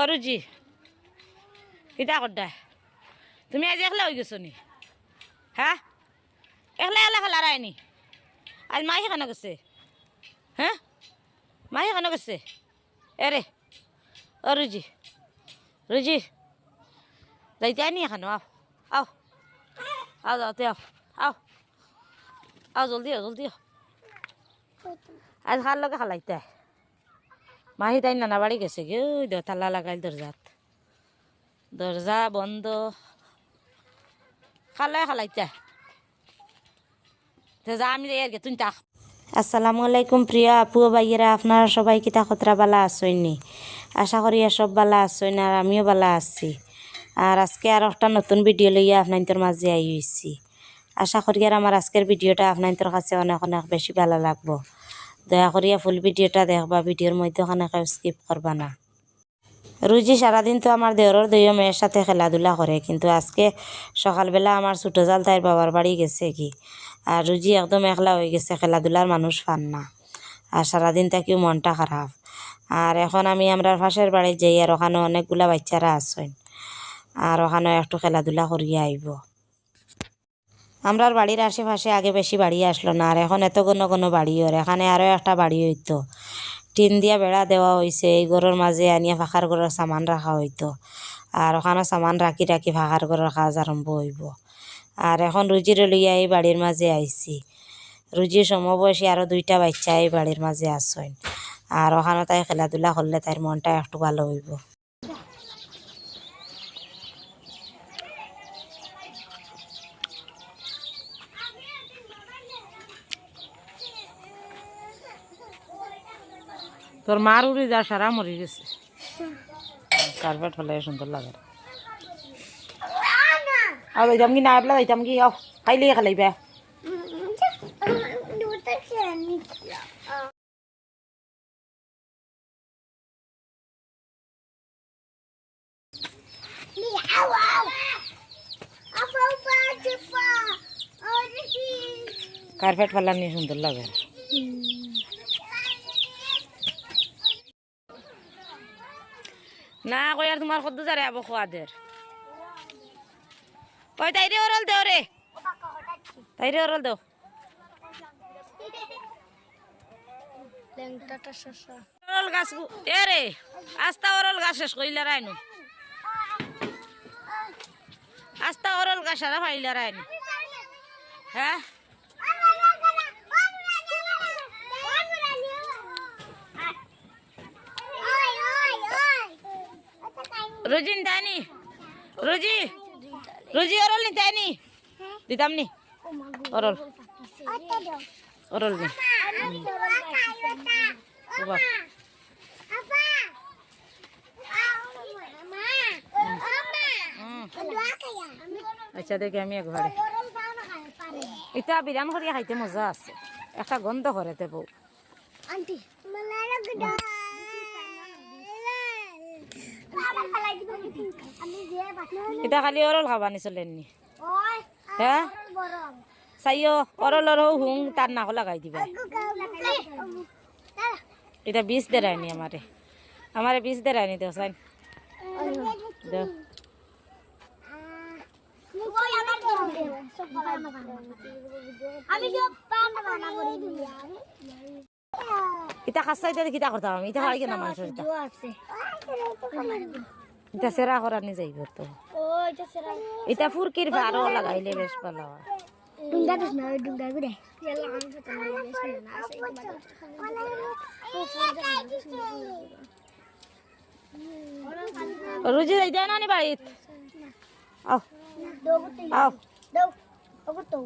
অরুজি কিতা করডা তুমি আজ একলা হয়ে গেছো নি? হ্যাঁ একলা একলা খেলা রায়নি আজ মাই কেন গেছে? হ্যাঁ মাই কেন গেছে? এরে ও রুজি যাইতে আনি এখানো, আও আও আও যাওতে আও আও আও জলদি আও জলদি আও আজ খার লগে খালাইতে মাহি তাই নানা বাড়ি গেছে গে ওই দে তালা লাগাইল দরজাত। দরজা বন্ধ। খালাই খালাইতে। যা আমি তাক আসসালামু আলাইকুম প্রিয় আপু ও ভাইয়েরা, আপনারা সবাই কিতা খতরা বালা আসইনি আশা করি সব বালা আসইন আর আমিও বালা আছি। আর আজকে আর একটা নতুন ভিডিও লইয়া আপনাদের মাঝে আই হইছি আশা করি আর আমার আজকের ভিডিওটা আপনাদের কাছে অনেক অনেক বেশি ভালো লাগবো। দয়া করিয়া ফুল ভিডিওটা দেখবা, ভিডিওর মধ্যে ওখানে কেউ স্কিপ করবা না। রুজি সারাদিন তো আমার দেওরের দুইও মেয়ের সাথে খেলাধুলা করে কিন্তু আজকে সকালবেলা আমার ছোটো জাল তাইর বাবার বাড়ি গেছে কি। আর রুজি একদম একলা হয়ে গেছে খেলাধুলার মানুষ পান না। আর সারাদিন তাকেও মনটা খারাপ আর এখন আমি আমরা পাশের বাড়ি যাই, আর ওখানে অনেকগুলা বাচ্চারা আসেন আর ওখানে একটু খেলাধুলা করিয়া আইব। আমরার বাড়ির আশেপাশে আগে বেশি বাড়ি আসলো না, আর এখন এত কোনো কোনো বাড়ি ওর, এখানে আরও একটা বাড়ি হইতো। টিন দিয়া বেড়া দেওয়া হয়েছে এই ঘরের মাঝে আনিয়া ফাঁকার ঘরের সামান রাখা হইতো, আর ওখানে সামান রাখি রাখি ফাঁকার ঘরের কাজ আরম্ভ হইব। আর এখন রুজির লইয়া এই বাড়ির মাঝে আইছি। রুজির সমবয়সী আরও দুইটা বাচ্চা এই বাড়ির মাঝে আসেন আর ওখানে তাই খেলাধুলা করলে তার মনটা একটু ভালো হইব। তোর মার উড়ি যা, সারা মরি গেছে। কার্পেট ফেলে সুন্দর লাগে। আর যাইতাম কি না এবলা যাইতাম কি, আও খাইলে খালাইবা। কার্পেট ফেলা নিয়ে সুন্দর লাগে। না কই আর তোমার কত যারে আবো খোয়াদের। কই তাইরে ওরল দেও রে তাইরে ওরল দেও ওরল গাছ এ রে আস্তা ওরল গাছ শেষ কইলে রাইনু। আস্তা ওরল গাছ আর ফাইলে রাইনু। হ্যাঁ? রুজিন তাইনি রুজি রুজি ওরল নি তাইনি দিতাম নি ওরল ওরল নি আচ্ছা দেখি আমি একবারে এটা বিরাম করিয়া খাইতে মজা আছে। একটা গন্ধ করে বউ আন্টি আমি যে বাথরুম এটা খালি ওরল খাবা নি চলেন নি হ্যাঁ চাইও ওরলর হুং তার নাকো লাগাই দিবা। এটা বিষ দেরায়নি আমারে। আমারে বিষ দেরায়নি দেও, সাইন। দেও। এটা খাসাই দিলে কিতা করতাম আমি। এটা খাই না মানুষের এটা আছে এটা সেরা করার নি যাইব তো ওই যে সেরা এটা ফুরকির ভারও লাগাইলে বেশ ভালো হয় ডুঙ্গা দিস না ওই ডুঙ্গা গুড়ে ইয়ালা আমি তো না বেশ না আছে রুজি যাইতে না নি বাড়িত আও দৌড়তে আও দৌ ওগো তো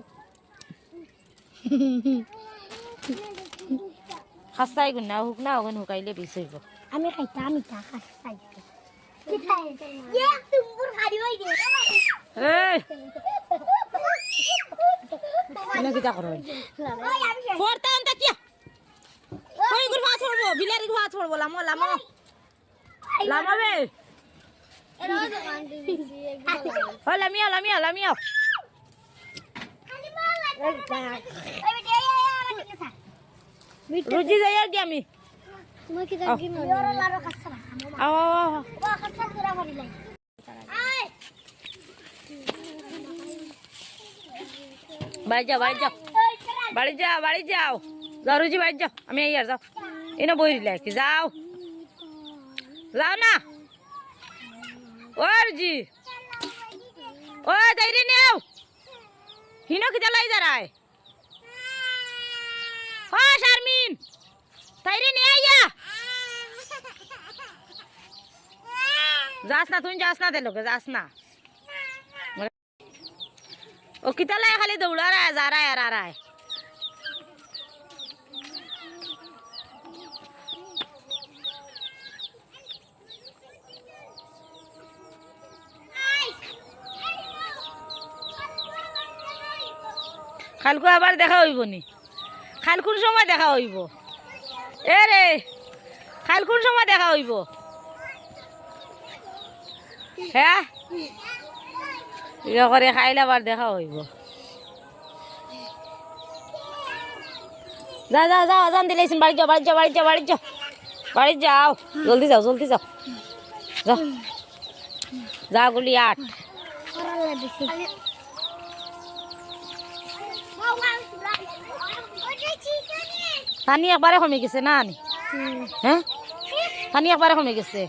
খাসাই গুণ না হুক না ওগুন হুকাইলে বিষ হইব আমি খাইতা আমি তা বিলারি ভাত ছড়বো লামো লামো। লামো বে। এরা দোকান দিছি ও ওই বেটা এই রুজি যাই আর কি আমি। তুমি কি কি মরে আও আও બાળી જાઓ બાળી જાઓ. બાળી જાઓ બાળી જાઓ. દારૂજી બાળી જાઓ. અમે અહીંયા જાઓ. એને બોરી લાગી જાઓ. જાઓ ના. ઓરજી ઓ દૈરી ને આવ. હિનો કીધા લઈ જરાય. હો, શર્મીન. તૈરી ને આયા যাস না তুই যাস না তেলোকে যাস না। ও কিতা লাই খালি দৌড়া রায় যা আর রায় খালকু আবার দেখা হইব নি খাল কোন সময় দেখা হইব। এ রে খাল কোন সময় দেখা হইব। হ্যাঁ ইয়ে করে খাইলে আবার দেখা হইব। যা যা যাও আজান দিলেছেন বাড়ি যাও বাড়ি যাও বাড়ি যাও বাড়ি যাও বাড়ি যাও। জলদি যাও জলদি যাও। যাও যা গুলি আট পানি একবারে কমে গেছে নি হ্যাঁ পানি একবারে কমে গেছে।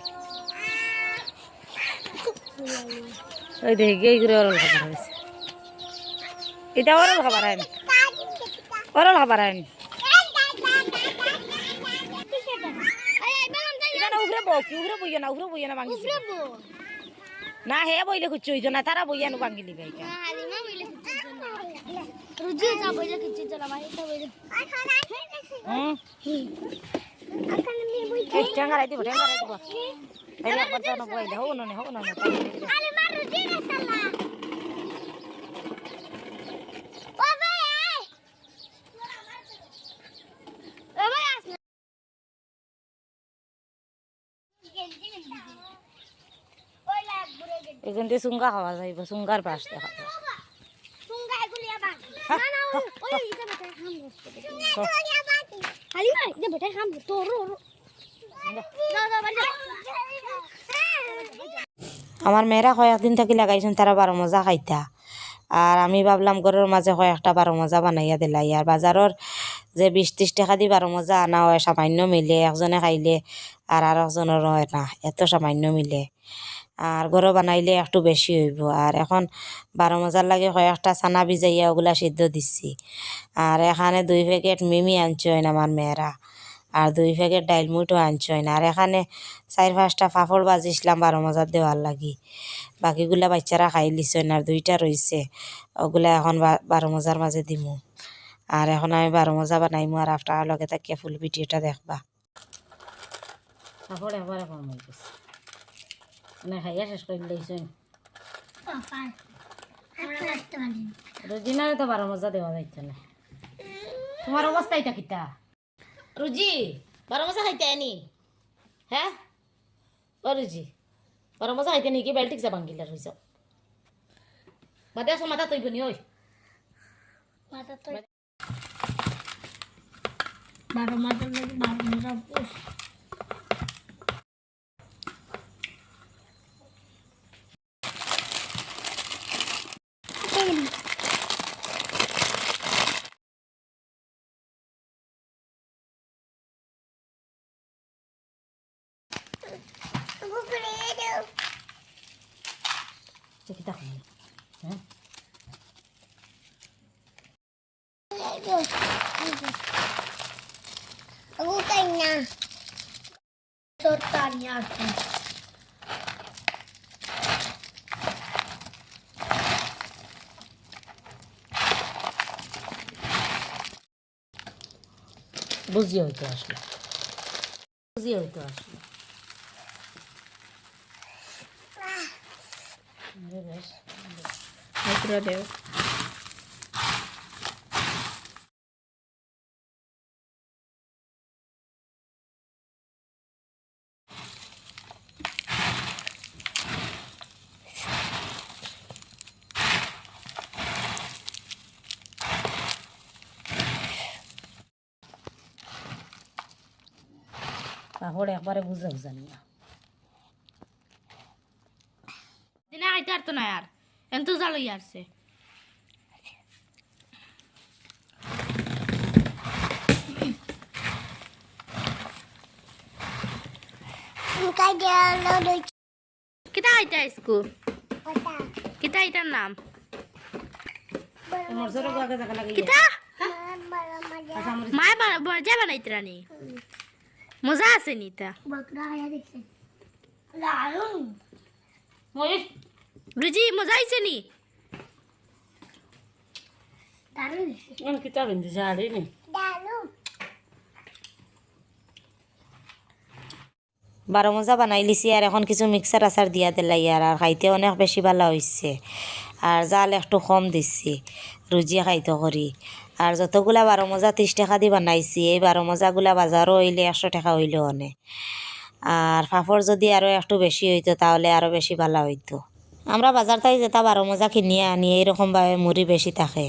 ওই দেখি এই করে ওরল খাবার হয়েছে। এটা ওরল খাবার হয়নি। ওরল খাবার হয়নি। না বউ কি বইয়া না উগরে বইয়া না না হে বইলে খুঁজছে হইতো না তারা বইয়া না ভাঙি লিবে হুম। টেঙ্গারাই দিব টেঙ্গারাই দিব এই একবার তো না বইলে হোক না হোক না আরে মা রুজি না সালা ও ভাই আয় ও ভাই আস না ওই লাগ বুড়ে গেল এখান থেকে চুঙ্গা খাওয়া যাইব চুঙ্গার পাশ দেখা যাবে। সুঙ্গা আমার মেয়েরা কয়েকদিন থাকি লাগাইছেন, তারা বারো মজা খাইতা। আর আমি ভাবলাম ঘরের মাঝে কয়েকটা বারো মজা বানাইয়া দিলাই। আর বাজারের যে বিশ ত্রিশ টাকা দি বারো মজা আনা হয়, সামান্য মিলে, একজনে খাইলে আর আর একজনের হয় না, এত সামান্য মিলে। আর ঘরে বানাইলে একটু বেশি হইব। আর এখন বারো মজার লাগে কয়েকটা ছানা ভিজাইয়া ওগুলা সিদ্ধ দিচ্ছি। আর এখানে দুই প্যাকেট মিমি আনছেন আমার মেয়েরা। আর দুই প্যাকেট ডাইল মুইটো না। আর এখানে চার পাঁচটা পাঁপড় বাজিছিলাম বারো মজার দেওয়ার লাগি। বাকিগুলা বাচ্চারা খাই লিছেন আর দুইটা রইছে ওগুলা এখন বারো মজার মাঝে দিমু। আর এখন আমি বারো মজা বানাইমু আর আপনার লগে তাকিয়া ফুল ভিডিওটা দেখবা। পাঁপড় একবারে কম মানে খাইয়া শেষ করে দিয়েছেন পাপার আমরা আসতে পারি রোজিনারে তো বারো মজা দেওয়া যাইছে না তোমার অবস্থা এটা কিতা? রুজি বারো মজা খাইতে আনি হ্যাঁ ও রুজি বারো মজা খাইতে নি কি বেলটিক যা ভাঙ্গিলা রইছ বাদে আসো মাথা তৈব নি ওই মাথা তৈ বারো মাথা লাগে বারো মাথা উফ কিতা খাই হ্যাঁ Aku kayaknya Sultannya aku. বুঝিয়ে হইতে আসলো বুঝিয়ে হইতে আসলো আরে বেশ মিত্র দেব পাপড় একবারে বুঝে বুঝানি না লাগতো না আর। এত জ্বালাই আসছে কিতা এটা স্কু কিতা এটার নাম? মজা আছে নিতা বকরা রুজি মজা আইছে নি? আমি কিতাব হিন্দি ঝাড়ি নি। বারো মজা বানাই লিছি আর এখন কিছু মিক্সার আচার দিয়া দিলাই আর আর খাইতে অনেক বেশি ভালো হয়েছে আর জাল একটু কম দিছি রুজি খাইতে করি আর যতগুলা বারো মজা ত্রিশ টাকা দি বানাইছি এই বারো মজাগুলা বাজারও হইলে একশো টাকা হইলে অনেক আর পাঁপড় যদি আরও একটু বেশি হইতো তাহলে আরও বেশি ভালো হইতো। আমরা বাজার থেকে যেটা বারো মজা কিনিয়ে আনি এইরকমভাবে মুড়ি বেশি থাকে।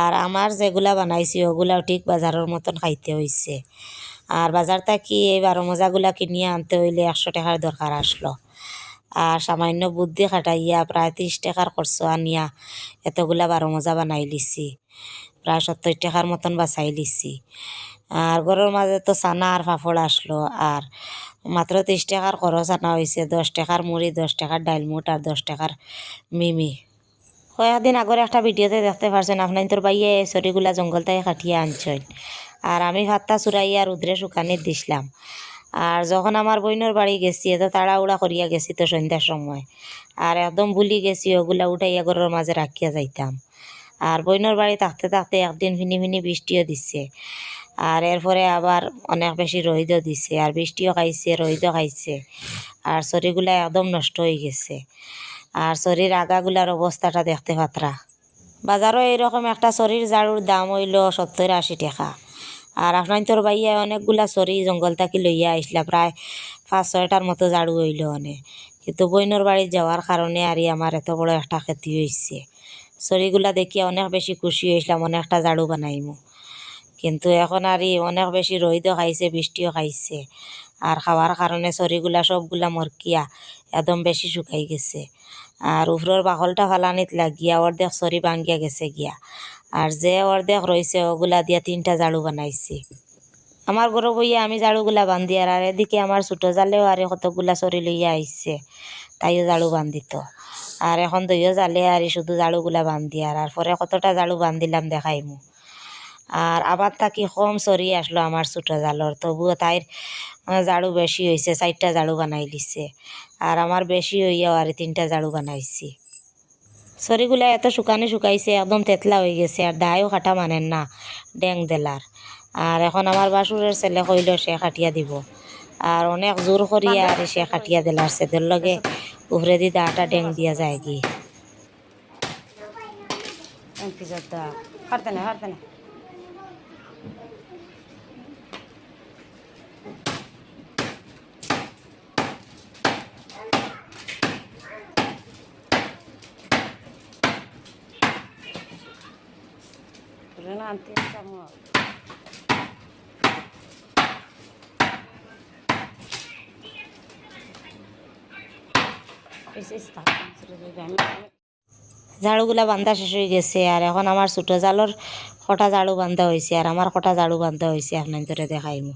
আর আমার যেগুলা বানাইছি, ওগুলাও ঠিক বাজারের মতন খাইতে হইছে। আর বাজার থেকে এই বারো মজাগুলা কিনিয়ে আনতে হইলে একশো টাকার দরকার আসলো। আর সামান্য বুদ্ধি খাটাইয়া প্রায় ত্রিশ টাকার খরচ আনিয়া এতগুলা বারো মজা বানাই লিছি। প্রায় সত্তর টাকার মতন বাঁচাই লিছি। আর ঘরের মাঝে তো চানা আর পাঁপড় আসলো। আর মাত্র ত্রিশ টাকার খরচ আনা হয়েছে দশ টাকার মুড়ি দশ টাকার ডাইলমুট আর দশ টাকার মিমি। কয়েকদিন আগরে একটা ভিডিওতে দেখতে পারছেন আপনার তোর বাইয়ে সরিগুলা জঙ্গল থেকে কাটিয়ে আনছেন আর আমি ভাতটা চুরাইয়া রুদ্রে শুকানি দিছিলাম আর যখন আমার বইনের বাড়ি গেছি তো তাড়াহুড়া করিয়া গেছি তো সন্ধ্যার সময়। আর একদম ভুলি গেছি ওগুলা উঠাইয়া ঘরের মাঝে রাখিয়া যাইতাম। আর বইনের বাড়ি থাকতে থাকতে একদিন ফিনি ফিনি বৃষ্টিও দিচ্ছে আর এরপরে আবার অনেক বেশি রহিদও দিছে, আর বৃষ্টিও খাইছে রহিদও খাইছে। আর শরীরগুলা একদম নষ্ট হয়ে গেছে। আর শরীর আগাগুলার অবস্থাটা দেখতে পাত্রা। বাজারও এইরকম একটা শরীর ঝাড়ুর দাম হইল সত্তর আশি টাকা। আর আপনার তোর বাইয়া অনেকগুলা সরি জঙ্গল থাকি লইয়া আইসলা, প্রায় পাঁচ ছয়টার মতো ঝাড়ু হইল অনেক কিন্তু বইনের বাড়ি যাওয়ার কারণে আর আমার এত বড় একটা ক্ষতি হয়েছে সরিগুলা দেখিয়া অনেক বেশি খুশি হয়েছিলাম অনেকটা ঝাড়ু বানাইমু। কিন্তু এখন আর ই অনেক বেশি রোদও খাইছে, বৃষ্টিও খাইছে। আর খাওয়ার কারণে সরিগুলা সবগুলা মরকিয়া, একদম বেশি শুকাই গেছে। আর উপরের বাকলটা ফালানিত লাগিয়া অর্ধেক সরি ভাঙ্গিয়া গেছে গিয়া। আর যে অর্ধেক রয়েছে ওগুলা দিয়া তিনটা ঝাড়ু বানাইছি। আমার গরু বইয়া আমি ঝাড়ুগুলা বান্ধি আর আর এদিকে আমার ছোটো জালেও আর কতগুলা সরি লইয়া আইছে, তাইও ঝাড়ু বান্ধিত আর এখন দইও জালে আর শুধু ঝাড়ুগুলা বান্ধি আর আর পরে কতটা ঝাড়ু বান্ধিলাম দেখাইমু। আর আবার থাকি কম সরি আসলো আমার ছোটো জালর তবুও তাইর ঝাড়ু বেশি হয়েছে চারটা ঝাড়ু বানাই লিছে আর আমার বেশি হইয়াও আর তিনটা ঝাড়ু বানাইছি। সরিগুলা এত শুকানি শুকাইছে, একদম তেতলা হয়ে গেছে আর দায়ও কাটা মানেন না ড্যাং দেলার আর এখন আমার বাসুরের ছেলে কইল সে কাটিয়া দিব। আর অনেক জোর করিয়া আর সে কাটিয়া দিলার সেদের লগে উপরে দি দাটা ড্যাং দিয়া যায় কি Renante estamos. ঝাড়ুগুলা বান্ধা শেষ হয়ে গেছে আর এখন আমার ছোটো জালর কটা ঝাড়ু বান্ধা হয়েছে আর আমার কটা ঝাড়ু বান্ধা হয়েছে আপনার দেখাইমু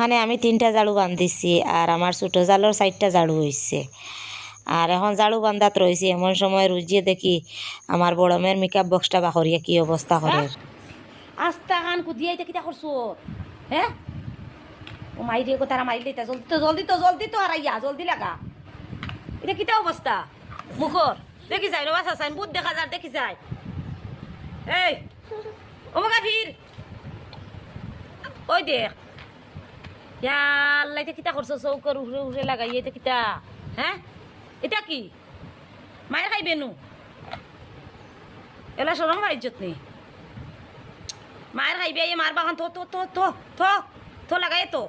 এখানে আমি তিনটা ঝাড়ু বান্ধিছি আর আমার ছোটো জালর চারটা ঝাড়ু হয়েছে আর এখন ঝাড়ু বান্ধাত রয়েছে এমন সময় রুজিয়ে দেখি আমার বড় মেয়ের মেকআপ বক্সটা বাহরিয়া কি অবস্থা করে আস্তা খান কুদিয়াই দেখি তা করছ হ্যাঁ ও মাই দিয়ে তারা মারি দিতা জলদি তো জলদি তো জলদি তো আর ইয়া জলদি লাগা। এটা কিতা অবস্থা মুখর দেখি যাই রবা সাইন বুধ দেখা যার দেখি যাই এই ও মগা ভিড় ওই দেখ। কিতা করছ? চৌকর উঠে উঠে লাগাই এটা কিতা? হ্যাঁ এটা কি? মায়ের খাইবে নু? এলা সরম ভাই নেই। মায়ের খাইবে, এই মার বাগান তো তো তো তো তো তো লাগাই তো।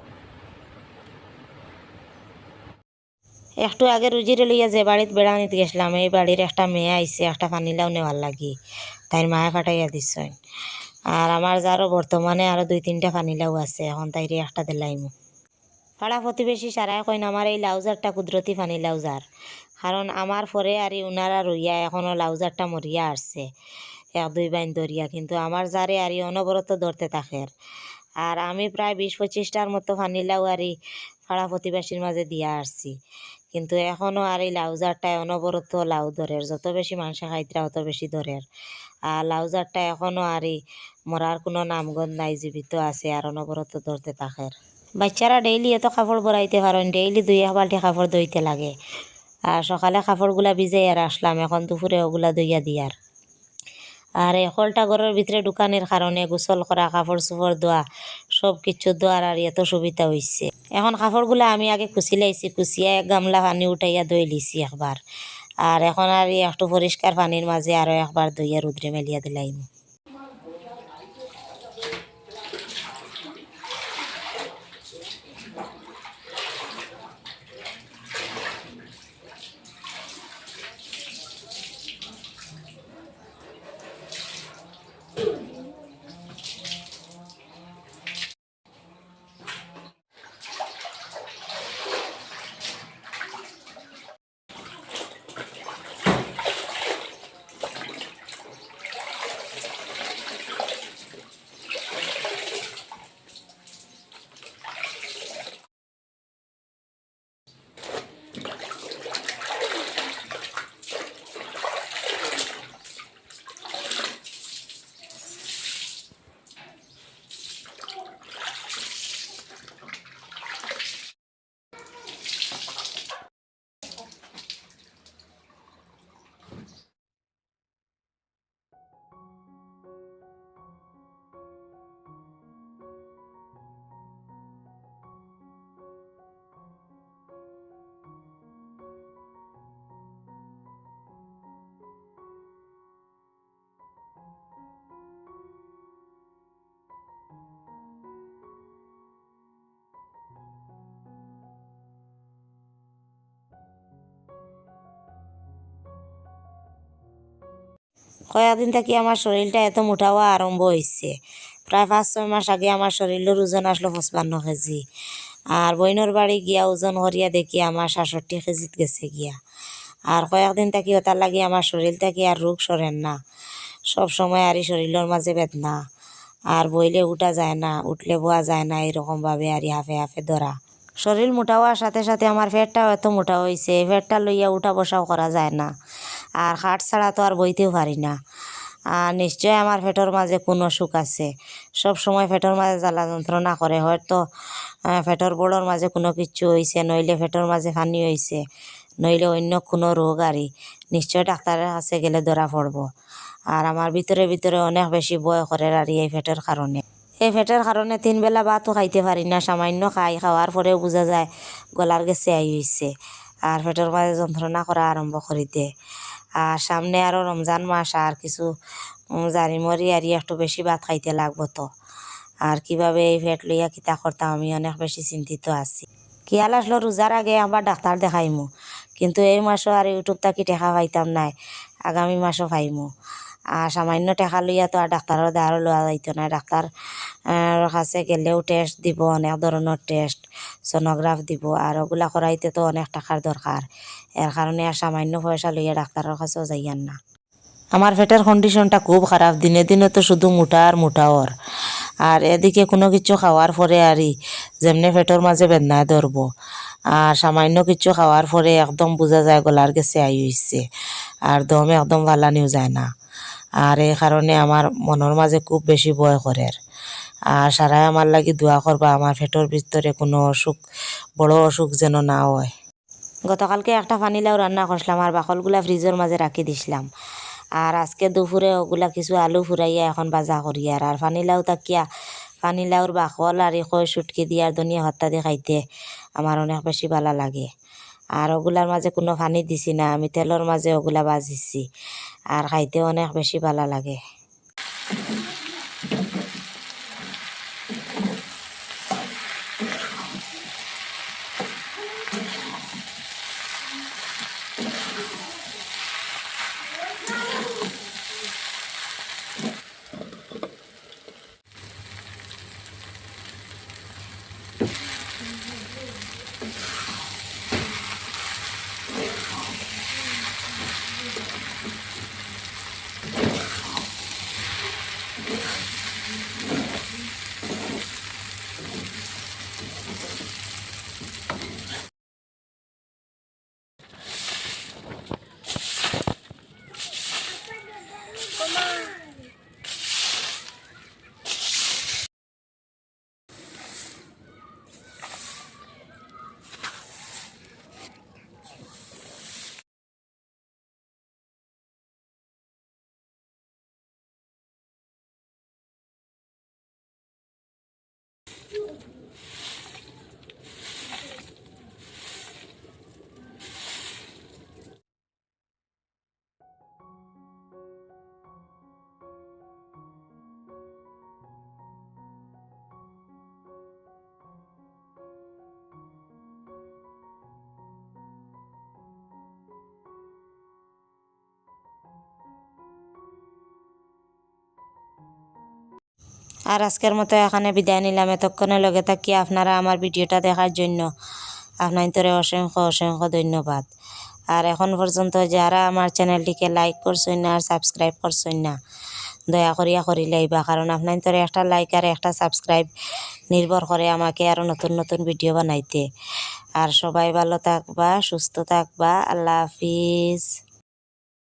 একটু আগে রুজিরে লইয়া যে বাড়িত বেড়ানিতে গেছিলাম, এই বাড়ির একটা মেয়ে আইছে একটা পানিলাও নেওয়ার লাগি। তাই মায়ে ফাটাইয়া দিচ্ছেন আর আমার যারও বর্তমানে আরও দুই তিনটা পানিলাও আছে, এখন তাইরে একটা দিলাইমু। পাড়া প্রতিবেশী সারাই কইন, আমার এই লাউজারটা কুদরতি পানি লাউজার। কারণ আমার পরে আর উনারা রইয়া এখনও লাউজারটা মরিয়া আসছে। এক দুই বাইন দরিয়া কিন্তু আমার যারে আর অনবরত ধরতে থাকে আর আমি প্রায় বিশ পঁচিশটার মতো ফানিলাও আর এই পাড়া প্রতিবেশীর মাঝে দিয়া আসছি। কিন্তু এখনও আর এই লাউজারটায় অনবরত লাউ ধরের। যত বেশি মানুষে খাইতরা অত বেশি ধরের। আর লাউজারটা এখনও আর মরার কোনো নামগন্ধ নাই, জীবিত আছে, আর অনবরত ধরতে থাকে বাচ্চারা ডেইলি এত কাপড় বড়াইতে পারেন ডেইলি দুই বালতি কাপড় ধুইতে লাগে। আর সকালে কাপড়গুলা ভিজাই আর আসলাম, এখন দুপুরে ওগুলা ধুইয়া দিয়ার আর। এই হলটা ঘরের ভিতরে দোকানের কারণে গোসল করা, কাপড় চোপড় ধোয়া, সব কিছু ধোয়ার আর এত সুবিধা হয়েছে এখন কাপড়গুলা আমি আগে কুচি লাইছি কুচিয়া এক গামলা পানি উঠাইয়া ধুই লিছি একবার। আর এখন আর একটু পরিষ্কার পানির মাঝে আরও একবার ধুইয়া রুদ্রে মেলিয়া দিলাইম। কয়েকদিন থেকে আমার শরীরটা এত মোটা হওয়া আরম্ভ হয়েছে প্রায় পাঁচ, ছয় মাস আগে আমার শরীরের ওজন আসলো পঁচপান্ন কেজি। আর বইনর বাড়ি গিয়া ওজন করিয়া দেখি আমার সাতষট্টি কেজিত গেছে গিয়া। আর কয়েকদিন থাকি ওটার লাগি আমার শরীর থাকি আর রোগ সরেন না। সব সময় আর শরীরের মাঝে বেদনা। আর বইলে উঠা যায় না, উঠলে বোয়া যায় না এরকমভাবে আর হাফে হাফে ধরা। শরীর মোটা হওয়ার সাথে সাথে আমার পেটটাও এত মোটা হয়েছে পেটটা লইয়া উঠা বসাও করা যায় না। আর হাট ছাড়া তো আর বইতেও পারি না। আর নিশ্চয় আমার পেটের মাঝে কোনো সুখ আছে। সব সময় পেটের মাঝে জ্বালা যন্ত্রণা করে, হয়তো পেটের বড়োর মাঝে কোনো কিছু হয়েছে নইলে পেটের মাঝে ফানি হয়েছে নইলে অন্য কোনো রোগ আরই। নিশ্চয় ডাক্তারের কাছে গেলে ধরা পড়ব। আর আমার ভিতরে ভিতরে অনেক বেশি ভয় করে আর এই পেটের কারণে। এই পেটের কারণে তিন বেলা ভাতও খাইতে পারি না, সামান্য খাই, খাওয়ার পরেও বোঝা যায় গলার গেছে, আই হয়েছে আর পেটের মাঝে যন্ত্রণা করা আরম্ভ করে দেয় আর সামনে আরও রমজান মাস, আর কিছু জারি মরি আর একটু বেশি ভাত খাইতে লাগবো তো। আর কীভাবে এই পেট লইয়া কিতা করতাম আমি অনেক বেশি চিন্তিত আছি। কিয়াল আসলো রোজার আগে আবার ডাক্তার দেখাইমু, কিন্তু এই মাসও আর ইউটিউব থাকি টেকা পাইতাম নাই, আগামী মাসও পাইমু। আর সামান্য টেকা লইয়া তো আর ডাক্তারের দ্বারও লওয়া যাইতো না। ডাক্তার কাছে গেলেও টেস্ট দিব, অনেক ধরনের টেস্ট সোনোগ্রাফ দিব আর ওগুলা করাইতে তো অনেক টাকার দরকার এর কারণে আর সামান্য পয়সা লইয়া ডাক্তারের কাছেও যাইয়ান না। আমার পেটের কন্ডিশনটা খুব খারাপ, দিনে দিনে তো শুধু মোটা আর মোটা ওর। আর এদিকে কোনো কিছু খাওয়ার পরে আরই যেমনি পেটের মাঝে বেদনায় ধরবো, আর সামান্য কিছু খাওয়ার পরে একদম বোঝা যায় গলার গেছে আই হইছে, আর দম একদম ভালানিও যায় না। আর এই কারণে আমার মনের মাঝে খুব বেশি ভয় করে। আর সারাই আমার লাগি দোয়া করবা, আমার পেটের ভিতরে কোনো অসুখ, বড় অসুখ যেন না হয়। গতকালকে একটা পানিলাও রান্না করছিলাম আর বাকলগুলা ফ্রিজের মাঝে রাখি দিছিলাম। আর আজকে দুপুরে ওগুলা কিছু আলু ফুরাইয়া এখন বাজা করি আর আর পানিলাও তাকিয়া পানিলাউর বাকল আর এই কয় সুটকি দিয়ে আর ধনিয়া ভাত্তা দিয়ে খাইতে আমার অনেক বেশি ভালো লাগে। আর ওগুলার মাঝে কোনো পানি দিছি না, আমি তেলের মাঝে ওগুলা বাজিছি। আর খাইতে অনেক বেশি ভালো লাগে। আর আজকের মতো এখানে বিদায় নিলাম। এতক্ষণে লগে থাকি আপনারা আমার ভিডিওটা দেখার জন্য। আপনার অসংখ্য অসংখ্য ধন্যবাদ। আর এখন পর্যন্ত যারা আমার চ্যানেলটিকে লাইক করছেন না, আর সাবস্ক্রাইব করছেন না, দয়া করিয়া করি লাইবা। কারণ আপনার তোর একটা লাইক আর একটা সাবস্ক্রাইব নির্ভর করে আমাকে আরও নতুন নতুন ভিডিও বানাইতে। আর সবাই ভালো থাকবা, সুস্থ থাকবা। আল্লাহ হাফিজ।